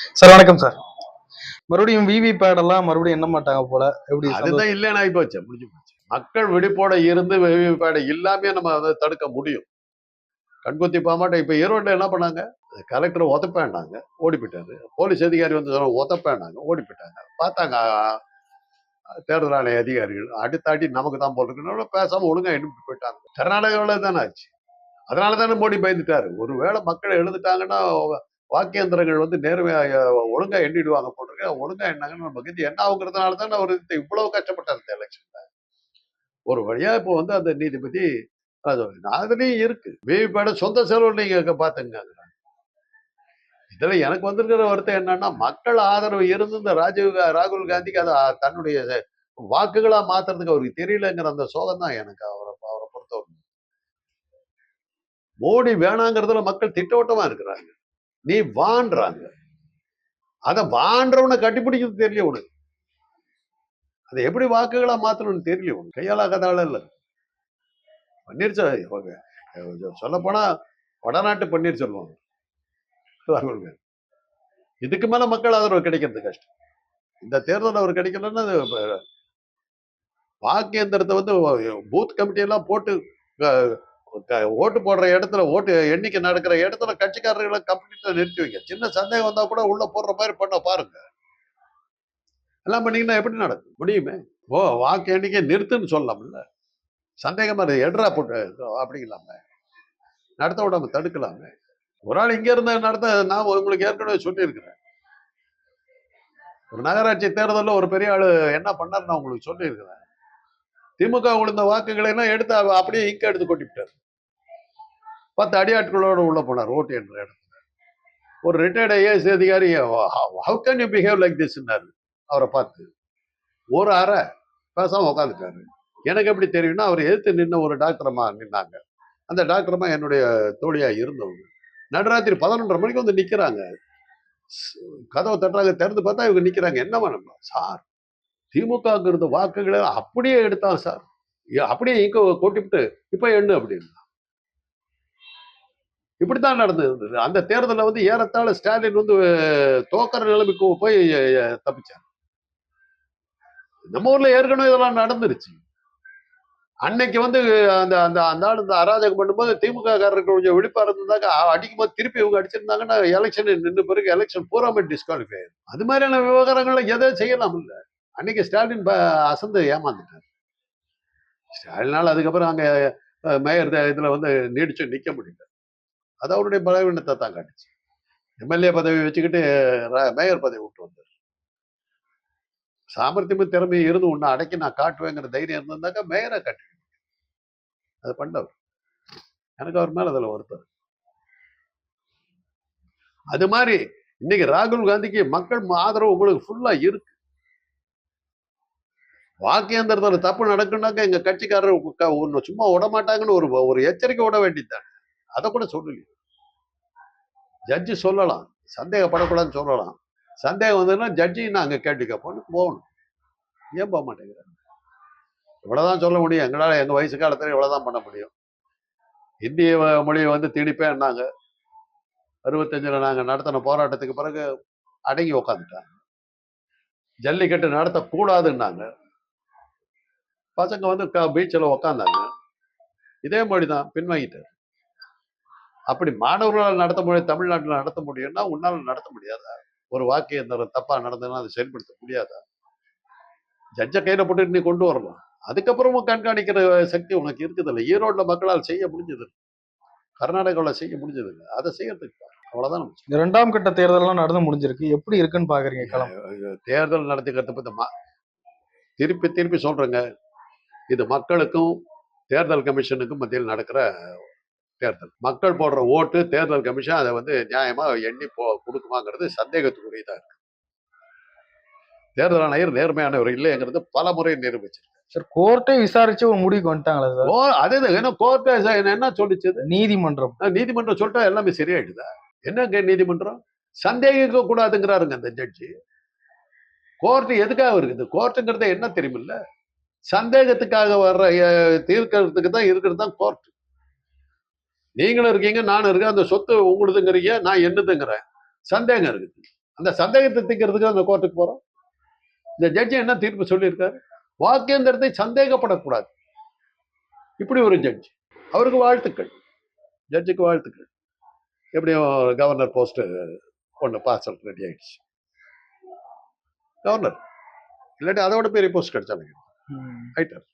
Sir வணக்கம் sir. மறுபடியும் விவி பேடெல்லாம் மறுபடியும் என்ன மாட்டாங்க போல. எப்படி அதுதான் இல்லைன்னா போச்சு முடிஞ்சு போச்சு. மக்கள் விழிப்போட இருந்து விவிபேடை இல்லாமே நம்ம அதை தடுக்க முடியும். கண்குத்தி போக இப்போ இப்ப என்ன பண்ணாங்க? கலெக்டர் உதப்பேண்டாங்க ஓடி போயிட்டாரு போலீஸ் அதிகாரி வந்து சொன்ன உதப்பேண்டாங்க ஓடி போயிட்டாங்க பார்த்தாங்க தேர்தல் ஆணைய அதிகாரிகள் அடுத்தாடி நமக்கு தான் போட்டிருக்கணும் பேசாம ஒழுங்கா எண்ணிட்டு போயிட்டாங்க. கர்நாடகாவில் தானே ஆச்சு. அதனால தானே மோடி பயந்துட்டாரு. ஒருவேளை மக்கள் எழுந்துட்டாங்கன்னா வாக்கியந்திரங்கள் வந்து நேர்மையாக ஒழுங்கா எண்ணிடுவாங்க போட்டிருக்க. ஒழுங்கா எண்ணாங்கன்னு நம்ம என்ன ஆகுங்கிறதுனால தான் அவர் இந்த இவ்வளவு கஷ்டப்பட்டார் இந்த எலெக்ஷன்ல ஒரு வழியா இப்போ வந்து அந்த நீதிபதி அது அதுலயும் இருக்கு. விவிபேட சொந்த செலவு நீங்க பாத்துங்க இதுல எனக்கு வந்திருக்கிற வருத்தம் என்னன்னா மக்கள் ஆதரவு இருந்து இந்த ராஜீவ் கா- ராகுல் காந்திக்கு அதை தன்னுடைய வாக்குகளா மாத்துறதுக்கு அவருக்கு தெரியலங்கிற அந்த சோகம் தான் எனக்கு அவரை அவரை பொறுத்தவரை மோடி வேணாங்கிறதுல மக்கள் திட்டவட்டமா இருக்கிறாங்க. நீ வான்றாங்க. அதை வான்றவனை கட்டிப்பிடிக்கிறது தெரியல உனக்கு. அதை எப்படி வாக்குகளா மாத்தணும்னு தெரியல உனக்கு. கையாளாகாதால இல்லை. பன்னீர்செல்வம் சொல்ல வடநாட்டு பன்னீர்செல்வம் ராகுல் இதுக்கு மேல மக்கள் ஆதரவு கிடைக்கிறது கஷ்டம். இந்த தேர்தல் அவர் கிடைக்கலன்னா வாக்கு எந்திரத்தை வந்து பூத் கமிட்டி எல்லாம் போட்டு ஓட்டு போடுற இடத்துல ஓட்டு எண்ணிக்கை நடக்கிற இடத்துல கட்சிக்காரர்களை கம்ப்ளீட்டாக நிறுத்தி வைங்க. சின்ன சந்தேகம் வந்தா கூட உள்ள போடுற மாதிரி பண்ண பாருங்க. எல்லாம் பண்ணீங்கன்னா எப்படி நடக்கும்? முடியுமே. ஓ வாக்கு எண்ணிக்கை நிறுத்துன்னு சொல்லலாம்ல. சந்தேகமாக இருக்குது எட்ரா போட்டு அப்படிங்களாமே நடத்த விடாம தடுக்கலாமே. ஒரு ஆள் இங்க இருந்த நடத்த நான் உங்களுக்கு ஏற்கனவே சொல்லியிருக்கிறேன். ஒரு நகராட்சி தேர்தலில் ஒரு பெரிய ஆளு என்ன பண்ணார் நான் உங்களுக்கு சொல்லியிருக்கிறேன். திமுக விழுந்த வாக்குகளை எல்லாம் எடுத்து அப்படியே இங்க எடுத்து கொட்டிவிட்டார். பத்து அடியாட்களோட உள்ள போனார் ஓட்டு என்ற இடத்துல. ஒரு ரிட்டையர்ட் ஐஏஎஸ் அதிகாரி how can you behave like திஸ்னாரு அவரை பார்த்து ஒரு அறை. பேசாம உட்காந்துட்டாரு எனக்கு எப்படி தெரியும்னா அவர் எதிர்த்து நின்று ஒரு டாக்டரம்மா நின்னாங்க. அந்த டாக்டரம்மா என்னுடைய தோழியா இருந்தவங்க. நடுராத்திரி பதினொன்றரை மணிக்கு வந்து நிற்கிறாங்க கதவை தட்டுறாங்க திறந்து பார்த்தா இவங்க நிற்கிறாங்க என்னவா நம்ம? சார் திமுக இருந்த வாக்குகளை அப்படியே எடுத்தான் சார். அப்படியே இங்க கொட்டிவிட்டு இப்ப எண்ணு அப்படின்னா? இப்படித்தான் நடந்தது. அந்த தேர்தலில் வந்து ஏறத்தாழ ஸ்டாலின் வந்து தோக்கிற நிலைமைக்கு போய் தப்பிச்சார். நம்ம ஊர்ல ஏற்கனவே இதெல்லாம் நடந்துருச்சு. அன்னைக்கு வந்து அந்த அந்த அந்த ஆள் இந்த அராஜகம் பண்ணும்போது திமுக காரருக்கு கொஞ்சம் விழிப்பா இருந்தாங்க அடிக்கும்போது அடிக்கும் போது திருப்பி இவங்க அடிச்சிருந்தாங்கன்னா எலெக்ஷன் நின்று பிறகு எலெக்ஷன் பூராமே டிஸ்குவாலிஃபை அது மாதிரியான விவகாரங்களை எதை செய்யலாம் இல்ல அன்னைக்கு ஸ்டாலின் ப- அசந்து ஏமாந்துட்டார். ஸ்டாலினால் அதுக்கப்புறம் அங்க மேயர் இதில் இதுல வந்து நீடிச்சு நிக்க முடியல. அது அவருடைய பலவீனத்தை தான் காட்டுச்சு. எம்எல்ஏ பதவி வச்சுக்கிட்டு மேயர் பதவி விட்டு வந்தார். சாமர்த்தியமும் திறமையும் இருந்து உன்னை அடக்கி நான் காட்டுவேங்கிற தைரியம் இருந்திருந்தாக்கா மேயரை காட்டு அது பண்ணவர். எனக்கு அவர் மேல அதுல வருத்தம். அது மாதிரி இன்னைக்கு ராகுல் காந்திக்கு மக்கள் ஆதரவு உங்களுக்கு ஃபுல்லா இருக்கு. வாக்கியந்திரத்தில் தப்பு நடக்குன்னாக்க எங்க கட்சிக்காரர் ஒன்று சும்மா விட மாட்டாங்கன்னு ஒரு ஒரு எச்சரிக்கை விட வேண்டியதுதான். அதை கூட சொல்லலையே. ஜட்ஜி சொல்லலாம். சந்தேகப்படக்கூடாதுன்னு சொல்லலாம். சந்தேகம் வந்ததுன்னா ஜட்ஜி நாங்கள் கேட்டு கேட்போம்னு போகணும். ஏன் போக மாட்டேங்கிறாங்க இவ்வளோதான் சொல்ல முடியும். எங்களால் எங்கள் வயசு காலத்தில் இவ்வளோதான் பண்ண முடியும். இந்திய மொழியை வந்து திணிப்பேன்னாங்க. அறுபத்தஞ்சில் நாங்கள் நடத்தின போராட்டத்துக்கு பிறகு அடங்கி உக்காந்துட்டாங்க. ஜல்லிக்கட்டு நடத்தக்கூடாதுன்னாங்க. பசங்க வந்து பீச்சில் உக்காந்தாங்க. இதே மொழி தான் பின்வாங்கிட்டார். அப்படி மாணவர்களால் நடத்த முடியும் தமிழ்நாட்டில் நடத்த முடியும்னா உன்னால நடத்த முடியாதா? ஒரு வாக்கிய தப்பா நடந்ததுன்னா அதை செயல்படுத்த முடியாதா? ஜட்ஜை கையில போட்டு நீ கொண்டு வரலாம் அதுக்கப்புறமும் கண்காணிக்கிற சக்தி உனக்கு இருக்குது இல்லை ஈரோட்ல மக்களால் செய்ய முடிஞ்சது கர்நாடகாவில் செய்ய முடிஞ்சது அதை செய்யறதுக்கு இந்த இரண்டாம் கட்ட தேர்தல்லாம் நடந்து முடிஞ்சிருக்கு. எப்படி இருக்குன்னு பாக்குறீங்க. தேர்தல் நடத்திக்கிறது பத்தி திருப்பி திருப்பி சொல்றேங்க. இது மக்களுக்கும் தேர்தல் கமிஷனுக்கும் மத்தியில் நடக்கிற தேர்தல். மக்கள் போடுற ஓட்டு தேர்தல் கமிஷன் அதை வந்து நியாயமா எண்ணி போ கொடுக்குமாங்கிறது சந்தேகத்துக்குரியதா இருக்கு. தேர்தல் ஆணையர் நேர்மையானவர் இல்லைங்கிறது பல முறை நிரூபிச்சு சார் கோர்ட்டே விசாரிச்சு ஒரு முடிவுக்கு வந்துட்டாங்களா சார்? ஓ அதே ஏன்னா கோர்ட்டு என்ன சொல்லிச்சு நீதிமன்றம். நீதிமன்றம் சொல்லிட்டா எல்லாமே சரியாயிடுதா? என்னங்க நீதிமன்றம்? சந்தேகிக்க கூடாதுங்கிறாருங்க அந்த ஜட்ஜி. கோர்ட் எதுக்காக இருக்குது? கோர்ட்டுங்கிறது என்ன தெரியுமில்ல? சந்தேகத்துக்காக வர்ற தீர்க்கறதுக்கு தான் இருக்கிறது தான் கோர்ட் நீங்களும் இருக்கீங்க நானும் இருக்கேன். அந்த சொத்து உங்களுதுங்கிறீங்க நான் என்னதுங்கிறேன். சந்தேகம் இருக்குது. அந்த சந்தேகத்தை தீர்க்கிறதுக்கு அந்த கோர்ட்டுக்கு போகிறோம் இந்த ஜட்ஜி என்ன தீர்ப்பு சொல்லியிருக்காரு? வாக்கேந்திரத்தை சந்தேகப்படக்கூடாது. இப்படி ஒரு ஜட்ஜ் அவருக்கு வாழ்த்துக்கள். ஜட்ஜுக்கு வாழ்த்துக்கள். எப்படியும் கவர்னர் போஸ்ட் ஒன்று பார்சல் ரெடி ஆயிடுச்சு. கவர்னர் இல்லாட்டி அதோட பெரிய போஸ்ட் கிடைச்சாங்க ரைட்டர்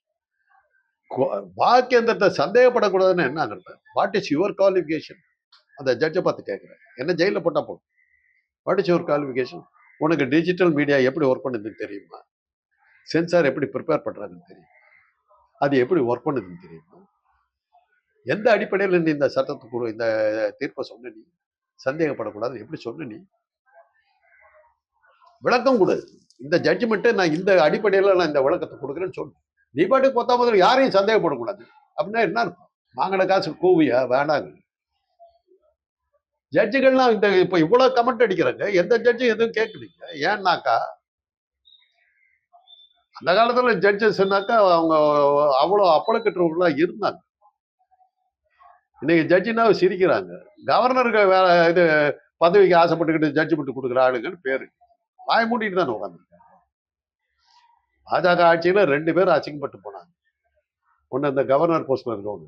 வாக்கேந்திரத்தை சந்தேகப்படக்கூடாதுன்னு என்ன அர்த்தம்? வாட் இஸ் யுவர் குவாலிஃபிகேஷன் அந்த ஜட்ஜை பார்த்து கேட்குறேன். என்ன ஜெயிலில் போட்டால் போதும். வாட் இஸ் யுவர் குவாலிஃபிகேஷன் உனக்கு டிஜிட்டல் மீடியா எப்படி ஒர்க் பண்ணுதுன்னு தெரியுமா? சென்சார் எப்படி ப்ரிப்பேர் பண்ணுறாங்கன்னு தெரியுமா? அது எப்படி ஒர்க் பண்ணுதுன்னு தெரியுமா? எந்த அடிப்படையில் நீ இந்த சட்டத்துக்கு இந்த தீர்ப்பை சொன்ன நீ? சந்தேகப்படக்கூடாது எப்படி சொன்ன நீ? விளக்கம் கூடாது இந்த ஜட்ஜ்மெண்ட்டை நான் இந்த அடிப்படையில் நான் இந்த விளக்கத்தை கொடுக்குறேன்னு சொல்லு நீ பாட்டுக்கு பத்தாம் முதல்ல யாரையும் சந்தேகப்படக்கூடாது. அப்படின்னா என்ன இருக்கும் வாங்கின காசு கூவியா? வேண்டாங்க. ஜட்ஜுகள்லாம் இந்த இப்போ இவ்வளோ கமெண்ட் அடிக்கிறாங்க. எந்த ஜட்ஜும் எதுவும் கேட்கலீங்க. ஏன்னாக்கா அந்த காலத்துல ஜட்ஜஸ்னாக்கா அவங்க அவ்வளோ அப்பளக்கட்டுறவங்களா இருந்தாங்க. இன்னைக்கு ஜட்ஜினா சிரிக்கிறாங்க. கவர்னருக்கு வேற இது பதவிக்கு ஆசைப்பட்டுக்கிட்டு ஜட்ஜ்மெண்ட் கொடுக்குற ஆளுங்கன்னு பேரு. வாய் மூடிட்டு தான் உட்காந்துருக்காங்க பாஜக ஆட்சியில ரெண்டு பேரும் அசிங்கப்பட்டு போனாங்க. ஒன்று இந்த கவர்னர் போஸ்ட்ல இருக்கவங்க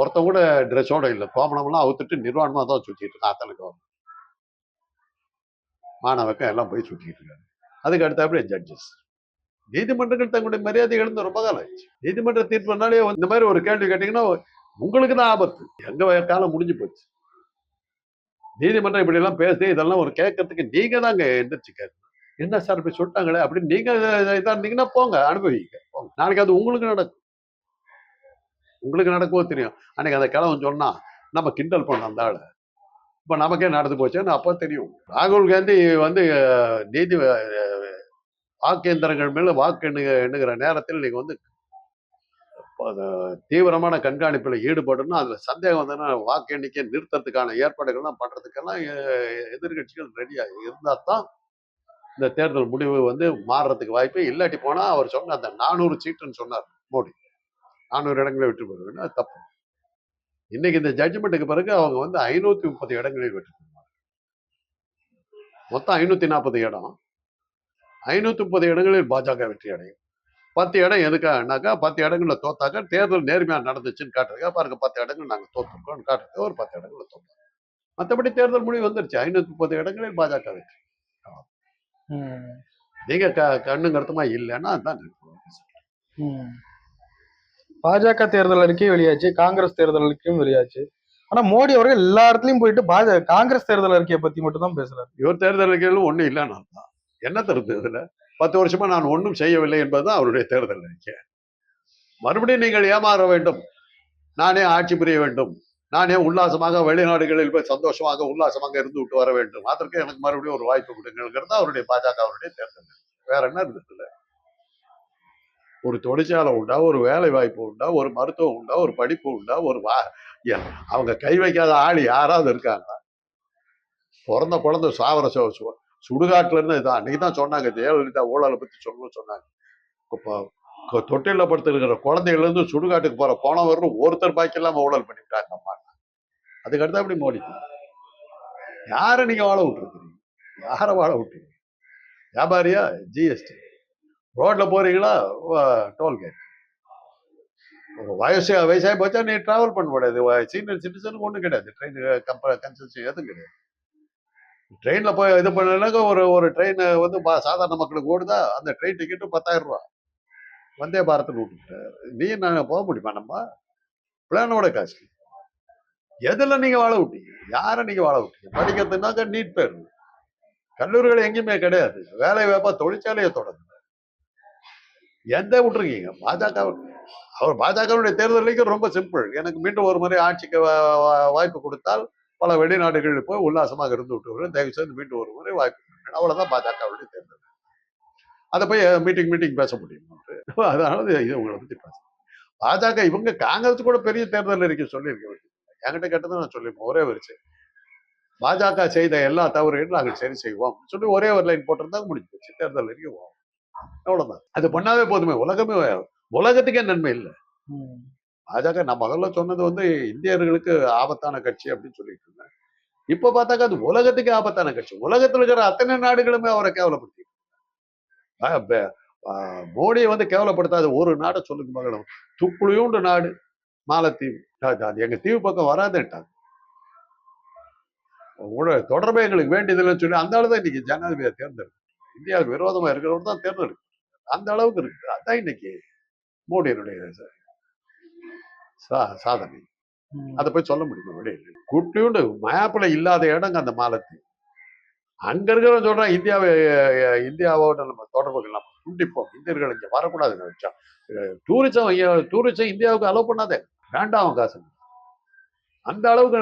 ஒருத்தவங்க கூட ட்ரெஸ்ஸோட இல்லை. கோமணம்லாம் அவுத்துட்டு நிர்வாணமா தான் சுற்றிட்டு இருக்கான் அத்தனை கவர்னர் மாணவக்கம் எல்லாம் போய் சுத்திட்டு இருக்காங்க. அதுக்கு அடுத்தாப்புல ஜட்ஜஸ் நீதிமன்றங்கள் தங்களுடைய மரியாதை இழந்து ரொம்ப காலம் ஆயிடுச்சு. நீதிமன்ற தீர்ப்புனாலே இந்த மாதிரி ஒரு கேள்வி கேட்டீங்கன்னா உங்களுக்கு தான் ஆபத்து. எங்க காலம் முடிஞ்சு போச்சு. நீதிமன்றம் இப்படி எல்லாம் பேசி இதெல்லாம் ஒரு கேட்கறதுக்கு நீங்க தாங்க எந்திரிச்சு என்ன சார் இப்படி சொல்லிட்டாங்களே அப்படின்னு நீங்க இதா இருந்தீங்கன்னா போங்க அனுபவிங்க போங்க. நாளைக்கு அது உங்களுக்கு நடக்கும். உங்களுக்கு நடக்கவோ தெரியும். அன்னைக்கு அந்த கிழவன் சொன்னா நம்ம கிண்டல் பண்ணோம் அந்த ஆளு. இப்ப நமக்கே நடந்து போச்சுன்னு அப்போ தெரியும். ராகுல் காந்தி வந்து நீதி வாக்கு எந்திரங்கள் மேல வாக்கு எண்ணுகிற நேரத்தில் நீங்க வந்து தீவிரமான கண்காணிப்பில் ஈடுபடணும் அதில் சந்தேகம் வந்ததுன்னா வாக்கு எண்ணிக்கை நிறுத்தத்துக்கான ஏற்பாடுகள்லாம் பண்ணுறதுக்கெல்லாம் எ- எதிர்க்கட்சிகள் இருந்தால் தான் இந்த தேர்தல் முடிவு வந்து மாறுறதுக்கு வாய்ப்பு. இல்லாட்டி போனால் அவர் சொன்ன அந்த நானூறு சீட்டுன்னு சொன்னார் மோடி. நானூறு இடங்களை வெற்றி பெறுவேன். அது தப்பு. இன்னைக்கு இந்த ஜட்ஜ்மெண்ட்டுக்கு பிறகு அவங்க வந்து ஐநூற்றி முப்பது இடங்களில் வெற்றி பெறுவாங்க. மொத்தம் ஐநூற்றி நாற்பது இடம். ஐநூற்றி முப்பது இடங்களில் பாஜக வெற்றி அடையும். பத்து இடம் எதுக்காகனாக்கா பத்து இடங்கள்ல தோத்தாக்கா தேர்தல் நேர்மையா நடந்துச்சுன்னு காட்டுறதுக்கா பாருங்க பத்து இடங்கள் நாங்க தோத்துருக்கோம்னு காட்டுறதுக்கு ஒரு பத்து இடங்கள்ல தோத்தோம். மற்றபடி தேர்தல் முடிவு வந்துருச்சு. ஐநூத்தி முப்பது இடங்களில் பாஜக வெற்றி. நீங்க க கண்ணுங்கருத்தமா இல்லைன்னா அதான். பாஜக தேர்தல் அறிக்கை வெளியாச்சு காங்கிரஸ் தேர்தல் அறிக்கையும் வெளியாச்சு. ஆனா மோடி அவர்கள் எல்லா இடத்துலயும் போயிட்டு பாஜக காங்கிரஸ் தேர்தல் அறிக்கையை பத்தி மட்டும் தான் பேசுறாரு. இவர் தேர்தல் அறிக்கையிலும் ஒண்ணும் இல்லைன்னு அர்த்தம். என்ன தருது இதுல? பத்து வருஷமா நான் ஒன்றும் செய்யவில்லை என்பதுதான் அவருடைய தேர்தல் அறிக்கை. மறுபடியும் நீங்கள் ஏமாற வேண்டும். நானே ஆட்சி புரிய வேண்டும். நானே உல்லாசமாக வெளிநாடுகளில் போய் சந்தோஷமாக உல்லாசமாக இருந்து விட்டு வர வேண்டும். அதற்கு எனக்கு மறுபடியும் ஒரு வாய்ப்பு கொடுங்கிறது அவருடைய பாஜக அவருடைய தேர்தல் வேற என்ன இருக்குது ஒரு தொழிற்சாலை உண்டா ஒரு வேலை வாய்ப்பு உண்டா ஒரு மருத்துவம் உண்டா ஒரு படிப்பு உண்டா ஒரு வா அவங்க கை வைக்காத ஆள் யாராவது இருக்காங்க பிறந்த குழந்தை சாவர சு- சுடுகாட்டுல இருந்து இதான். அன்னைக்கு தான் சொன்னாங்க ஜெயலலிதா ஊழலை பத்தி சொல்லணும்னு சொன்னாங்க. இப்போ கொ- தொட்டில்ல படுத்திருக்கிற குழந்தைகள் இருந்து சுடுகாட்டுக்கு போற போனவரும் ஒருத்தர் பாக்கி இல்லாம ஊழல் பண்ணிவிட்டாங்க அம்மா. அதுக்கு அப்படி மோடி? யாரை நீங்க வாழ விட்டுருக்குறீங்க? யாரை வாழ விட்டுருங்க வியாபாரியா? ஜிஎஸ்டி. ரோட்ல போறீங்களா? டோல்கேட். வயசு வயசாகி போச்சா நீ டிராவல் பண்ண முடியாது. சீனியர் சிட்டிசனுக்கு ஒன்றும் கிடையாது. ட்ரெயின் கம்பெனி கன்சல்சி எதுவும் கிடையாது. ட்ரெயின்ல போய் இது பண்ணனாக்க ஒரு ஒரு ட்ரெயின் வந்து பா- சாதாரண மக்களுக்கு ஓடுதா? அந்த ட்ரெயின் டிக்கெட்டு பத்தாயிரம் ரூபா. வந்தே பாரத்தில் விட்டுட்டு நீ நான் போக முடியுமா நம்ம? பிளானோட காசு. எதில் நீங்கள் வாழ விட்டீங்க? யாரை நீங்கள் வாழ விட்டீங்க? படிக்கிறதுனாக்க நீட் பேர். கல்லூரிகள் எங்கேயுமே கிடையாது. வேலை வாய்ப்பா தொழிற்சாலையை தொடங்குது எந்த விட்டுருக்கீங்க? பாஜக அவர் பாஜகவுடைய தேர்தலுக்கு ரொம்ப சிம்பிள் எனக்கு மீண்டும் ஒரு முறை ஆட்சிக்கு வா- வா- வாய்ப்பு கொடுத்தால் பல வெளிநாடுகளில் போய் உல்லாசமாக இருந்து விட்டு வருவேன். தயவு செய்து மீண்டும் ஒரு முறை வாய்ப்பு கொடுங்க. அவ்வளவுதான் பாஜகவுடைய தேர்தல். அதை போய் மீட்டிங் மீட்டிங் பேச முடியும் அதனால இது உங்களை பத்தி பேச பாஜக இவங்க காங்கிரஸ் கூட பெரிய தேர்தல் அறிக்கை சொல்லியிருக்க வேண்டியது என்கிட்ட கேட்டதை நான் சொல்லியிருப்பேன். ஒரே வரிசை பாஜக செய்த எல்லா தவறுகளும் நாங்கள் சரி செய்வோம் சொல்லி ஒரே ஒரு லைன் போட்டிருந்தாங்க முடிஞ்சு போச்சு. தேர்தல் அறிக்கை போவோம். அவ்வளவுதான். அது பண்ணாவே போதுமே. உலகமே உலகத்துக்கே நன்மை இல்லை. பாஜக நான் முதல்ல சொன்னது வந்து இந்தியர்களுக்கு ஆபத்தான கட்சி அப்படின்னு சொல்லிட்டு இப்ப பார்த்தாக்கா அது உலகத்துக்கு ஆபத்தான கட்சி. உலகத்துல இருக்கிற அத்தனை நாடுகளுமே அவரை கேவலப்படுத்தி மோடியை வந்து கேவலப்படுத்தாத ஒரு நாடை சொல்லுங்க மகளும் துப்புளியூண்டு நாடு மாலத்தீவு. அது- எங்க தீவு பக்கம் வராதுட்டாங்க உங்களோட தொடர்பே எங்களுக்கு வேண்டியதில்லைன்னு சொல்லி அந்த அளவு தான் இன்னைக்கு ஜனாதிபதியை தேர்ந்தெடுக்கும் இந்தியாவுக்கு விரோதமா இருக்கிறவர் தான் தேர்ந்தெடுக்கும் அந்த அளவுக்கு இருக்கு அதான் இன்னைக்கு மோடியினுடைய சாதனை. அதை போய் சொல்ல முடியுமா வெளியே? குட்டியுண்டு மேப்ல இல்லாத இடங்க அந்த மாலத்தீவு. அங்க இருக்கிறவன் சொல்றான் இந்தியாவை இந்தியாவோட நம்ம தொடர்புகள் நம்ம துண்டிப்போம் இந்தியர்கள் இங்க வரக்கூடாதுன்னு வச்சா டூரிசம் டூரிசம் இந்தியாவுக்கு அலோவ் பண்ணாதே. வேண்டாம் அவன் காசு. அந்த அளவுக்கு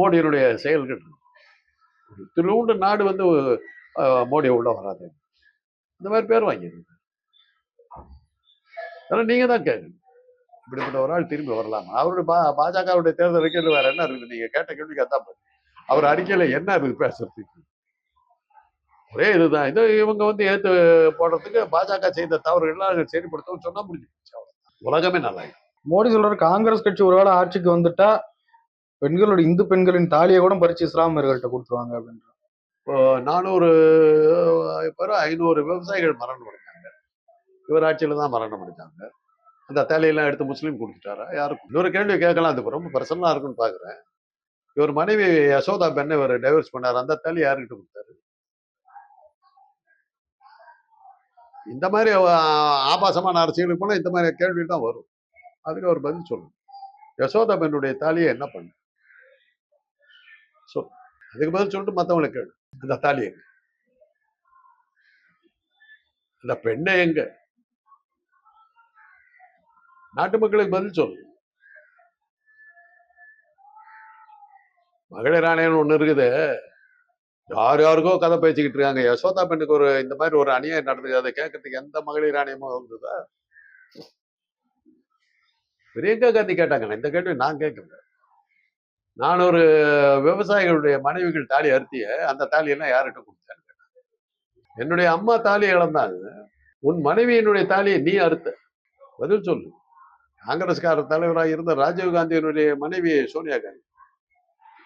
மோடியினுடைய செயல்கள். திருவுண்டு நாடு வந்து மோடி உள்ள வராது. இந்த மாதிரி பேர் வாங்கிருக்கு அதெல்லாம் நீங்க தான் கேட்கணும் இப்படிப்பட்ட ஒரு ஆள் திரும்பி வரலாமா? அவருடைய பா பாஜகவுடைய தேர்தல் அறிக்கையில் வேற என்ன இருக்குது? நீங்க கேட்ட கேள்விக்கு அதான். அவர் அறிக்கையில என்ன இருக்குது பேசுறதுக்கு? ஒரே இதுதான். இது இவங்க வந்து ஏத்து போடுறதுக்கு பாஜக செய்த தவறுகள்லாம் சரிப்படுத்தவும் சொன்னா முடிஞ்சு. உலகமே நல்லா. மோடி சொல்றாரு காங்கிரஸ் கட்சி ஒருவேளை ஆட்சிக்கு வந்துட்டா பெண்களோட இந்து பெண்களின் தாலியை கூட பறிச்சு இஸ்லாமியர்கள்ட்ட கொடுத்துருவாங்க அப்படின்ற நானூறு பேர் ஐநூறு விவசாயிகள் மரணம் அடைஞ்சாங்க. இவர் ஆட்சியில தான் மரணம் அடைஞ்சாங்க. அந்த தலையெல்லாம் எடுத்து முஸ்லீம் கொடுத்துட்டாரா? யாருக்கும்? இன்னொரு கேள்வி கேட்கலாம். அது ரொம்ப பர்சனலா இருக்குன்னு பார்க்குறேன் இவர் மனைவி யசோதா பெண்ணை இவர் டைவர்ஸ் பண்ணாரு. அந்த தள்ளி யாருக்கிட்ட கொடுத்தாரு? இந்த மாதிரி ஆபாசமான அரசியலுக்கு போனால் இந்த மாதிரி கேள்வி தான் வரும். அதுக்கு அவர் பதில் சொல்லணும். யசோதா பெண்ணுடைய தாலியை என்ன பண்ண? சொல் அதுக்கு பதில் சொல்லிட்டு மற்றவங்களை கேளு. அந்த தாலி எங்க? அந்த பெண்ணை எங்க? நாட்டு மக்களுக்கு பதில் சொல்லு மகளிர் ஆணையம் ஒண்ணு இருக்குது. யார் யாருக்கோ கதை பேசிக்கிட்டு இருக்காங்க. யசோதா பெண்ணுக்கு ஒரு இந்த மாதிரி ஒரு அநியாயம் நடந்தது. அதை கேட்கறதுக்கு எந்த மகளிர் ஆணையமும் இருந்ததா? பிரியங்கா காந்தி கேட்டாங்க. இந்த கேள்வி நான் கேட்கல. நான் ஒரு விவசாயிகளுடைய மனைவிகள் தாலி அறுத்திய அந்த தாலியெல்லாம் யார்கிட்ட கொடுத்தேன் என்னுடைய அம்மா தாலி இழந்தாங்க. உன் மனைவியினுடைய தாலியை நீ அறுத்த. பதில் சொல்லு. காங்கிரஸ்கார தலைவராக இருந்த ராஜீவ் காந்தியினுடைய மனைவி சோனியா காந்தி.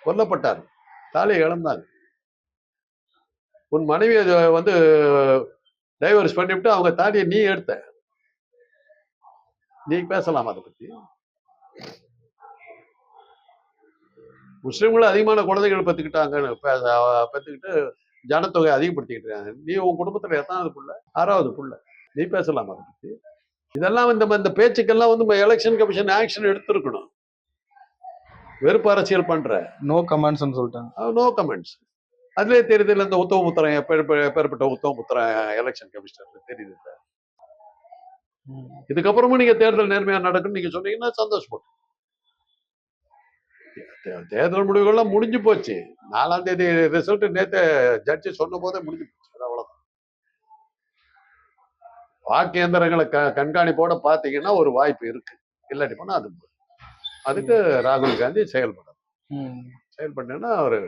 கொல்லப்பட்டார். தாலியை இழந்தாங்க உன் மனைவியை வந்து டைவர்ஸ் பண்ணிவிட்டு அவங்க தாலியை நீ எடுத்த. நீ பேசலாம் அதை பத்தி. முஸ்லிம்கள் அதிகமான குழந்தைகள் பெற்றுக்கிட்டாங்கன்னு பே- பெற்றுக்கிட்டு ஜனத்தொகை அதிகப்படுத்திக்கிட்டு இருக்காங்க. நீ உன் குடும்பத்துல எத்தனாவது புள்ள? ஆறாவது புள்ள. நீ பேசலாம் அதை பத்தி. இதெல்லாம் இந்த இந்த பேச்சுக்கெல்லாம் வந்து எலெக்ஷன் கமிஷன் ஆக்ஷன் எடுத்திருக்கணும். வெறுப்பு அரசியல் பண்ற. நோ கமெண்ட்ஸ்னு சொல்லிட்டாங்க. நோ கமெண்ட்ஸ் அதுலயே தெரியுது இல்ல இந்த உத்தமபுத்திரன் எப்பேற்ப- எப்பேற்பட்ட உத்தமபுத்திரன் எலெக்ஷன் கமிஷனர் தெரியுது இல்ல. இதுக்கப்புறமும் நீங்க தேர்தல் நேர்மையா நடக்கும்னு நீங்க சொன்னீங்கன்னா சந்தோஷப்படும். தே- தேர்தல் முடிவுகள்லாம் முடிஞ்சு போச்சு. நாலாம் தேதி ரிசல்ட் நேத்து ஜட்ஜி சொன்ன போதே முடிஞ்சு போச்சு. அது அவ்வளவுதான் வாக்கு இயந்திரங்களை க கண்காணிப்போட பாத்தீங்கன்னா ஒரு வாய்ப்பு இருக்கு. இல்லாட்டி போனா அது அதுக்கு ராகுல் காந்தி செயல்படும். செயல்பட்டேன்னா அவரு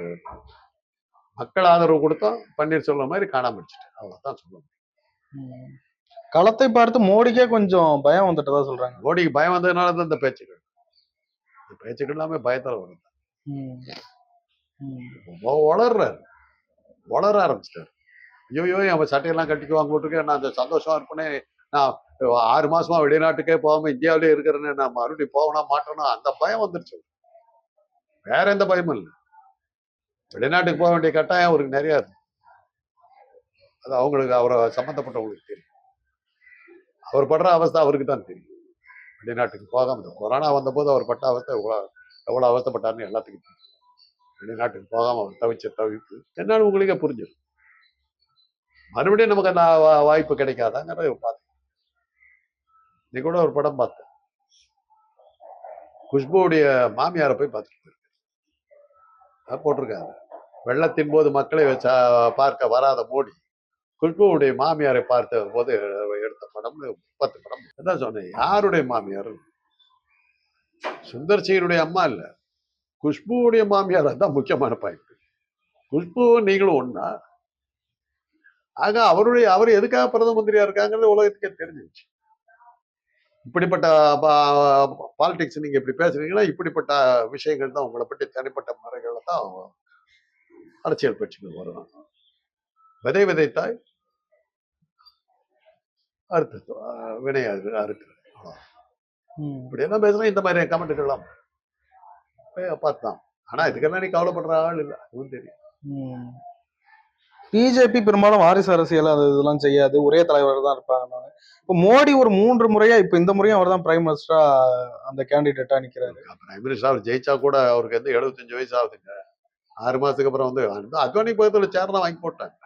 மக்கள் ஆதரவு கொடுத்தோம் பன்னீர்செல்வம் மாதிரி காணாம வச்சுட்டு அவ்வளவுதான் சொல்லுவாங்க ம். களத்தை பார்த்து மோடிக்கே கொஞ்சம் பயம் வந்துட்டதா சொல்றாங்க. மோடிக்கு பயம் வந்ததுனால தான் இந்த பேச்சுக்கள் இந்த பேச்சுக்கள் எல்லாமே பயத்தால வருது. வளர்றாரு வளர ஆரம்பிச்சிட்டாரு. ஐயோ அவன் சட்டையெல்லாம் கட்டிக்குவாங்க போட்டிருக்கேன். நான் அந்த சந்தோஷமா இருப்பேனே. நான் ஆறு மாசமா வெளிநாட்டுக்கே போகாம இந்தியாவிலே இருக்கிறேன்னு நான் மறுபடியும் போகனா மாட்டேனா அந்த பயம் வந்துருச்சு. வேற எந்த பயமும் இல்லை. வெளிநாட்டுக்கு போக வேண்டிய கட்டாயம் அவருக்கு நிறையா இருக்கு. அது அவங்களுக்கு அவரை சம்மந்தப்பட்டவங்களுக்கு தெரியும். அவர் படுற அவஸ்தை அவருக்கு தான் தெரியும். வெளிநாட்டுக்கு போகாம இந்த கொரோனா வந்தபோது அவர் பட்ட அவஸ்தை எவ்வளவு எவ்வளோ அவஸ்தைப்பட்டாருன்னு எல்லாத்துக்கும் தெரியும். வெளிநாட்டுக்கு போகாம அவர் தவிச்ச தவிப்பு என்னன்னு உங்களுக்கே புரிஞ்சிடும். மறுபடியும் நமக்கு அந்த வாய்ப்பு கிடைக்காதாங்கிறத பார்த்தேன். நீ கூட ஒரு படம் பார்த்தேன் குஷ்புடைய மாமியாரை போய் பார்த்துட்டு போயிருக்கேன் போட்டிருக்காங்க வெள்ளத்தின் போது மக்களை வச்சா பார்க்க வராத மோடி குஷ்புவுடைய மாமியாரை பார்த்த போது எடுத்த படம்னு பத்து படம். என்ன சொன்னேன்? யாருடைய மாமியார்? சுந்தர் சியினுடைய அம்மா இல்ல. குஷ்புவுடைய மாமியார் தான் முக்கியமான பாயிண்ட் குஷ்பு நீங்களும் ஒன்னா ஆக அவருடைய அவர் எதுக்காக பிரதம மந்திரியா இருக்காங்கிறது உலகத்துக்கே தெரிஞ்சிருச்சு. இப்படிப்பட்ட பாலிடிக்ஸ் நீங்க இப்படி பேசுறீங்களா இப்படிப்பட்ட விஷயங்கள் தான் உங்களை பற்றி தனிப்பட்ட முறைகளை தான் அரசியல் கட்சிகள் வரும் விதை விதைத்தாய் அறுத்து வினை அறு- அறுக்கிறது. இப்படி எல்லாம் பேசுனா இந்த மாதிரி கமெண்ட்டுகள்லாம் பார்த்தான் ஆனா இதுக்கெல்லாம் நீ கவலைப்படுற ஆள் இல்லை. அதுவும் தெரியும். பிஜேபி பெரும்பாலும் வாரிசு அரசியல் அது இதெல்லாம் செய்யாது. ஒரே தலைவர் தான் இருப்பாங்க. இப்போ மோடி ஒரு மூன்று முறையா இப்ப இந்த முறையும் அவர் தான் பிரைம் மினிஸ்டரா அந்த கேண்டிடேட்டா நிக்கிறாரு. பிரைம் மினிஸ்டர் அவர் ஜெயிச்சா கூட அவருக்கு வந்து எழுபத்தஞ்சு வயசு ஆகுதுங்க. ஆறு மாசத்துக்கு அப்புறம் வந்து அத்வானி பக்கத்துல சேர்லாம் வாங்கி போட்டாங்க.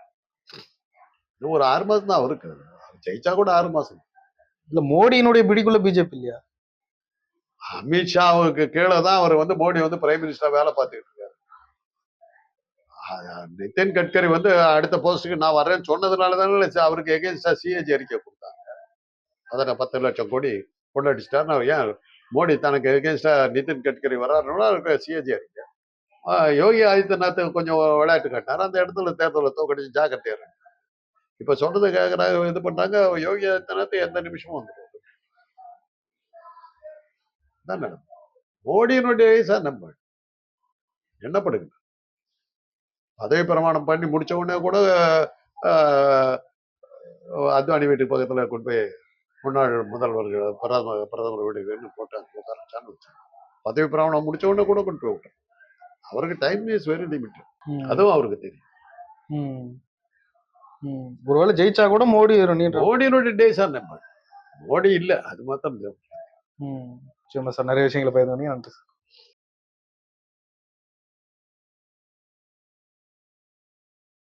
இன்னும் ஒரு ஆறு மாசம் தான் அவருக்கு. அவர் ஜெயிச்சா கூட ஆறு மாசம். இல்ல மோடியினுடைய பிடிக்குள்ள பிஜேபி இல்லையா? அமித்ஷாவுக்கு கீழே தான் அவர் வந்து மோடி வந்து பிரைம் மினிஸ்டரா வேலை பார்த்துக்கிட்டு நிதின் கட்கரி வந்து அடுத்த போஸ்ட்டுக்கு நான் வர்றேன் சொன்னதுனால தானே அவருக்கு எகேன்ஸ்டா சிஏஜி அறிக்கை கொடுத்தாங்க. அதனை பத்து லட்சம் கோடி கொள்ளடிச்சிட்டாருன்னா ஏன் மோடி தனக்கு எகேன்ஸ்டா நிதின் கட்கரி வர்றாருன்னா அவருக்கு சிஏஜி அறிக்கை. ஆஹ் யோகி ஆதித்யநாத் கொஞ்சம் விளையாட்டு காட்டினார். அந்த இடத்துல தேர்தலில் தோக்கடிச்சு ஜாக்கிரதையா இருக்கு இப்ப சொன்னதை கேட்கறாங்க இது பண்றாங்க யோகி ஆதித்யநாத் எந்த நிமிஷமும் வந்துடும் தான் நடக்கும் மோடியினுடைய வயசா நம்ம என்ன படுங்க பதவி பிரமாணம் பண்ணி முடிச்ச உடனே கூட அத்வானி வீட்டுக்கு பக்கத்துல கொண்டு போய் முன்னாள் முதல்வர்கள் பிரதமர் பிரதமர் வீடுகள்னு போட்டாங்க உட்காரச்சான்னு வச்சாங்க பதவி பிரமாணம் முடிச்ச உடனே கூட கொண்டு போய் விட்டாங்க அவருக்கு டைம் இஸ் வெரி லிமிட். அதுவும் அவருக்கு தெரியும். ஒருவேளை ஜெயிச்சா கூட மோடி மோடியினுடைய டேஸ் நம்ம மோடி இல்ல அது மாத்திரம். சரி நிறைய விஷயங்களை பகிர்ந்து நன்றி சார்.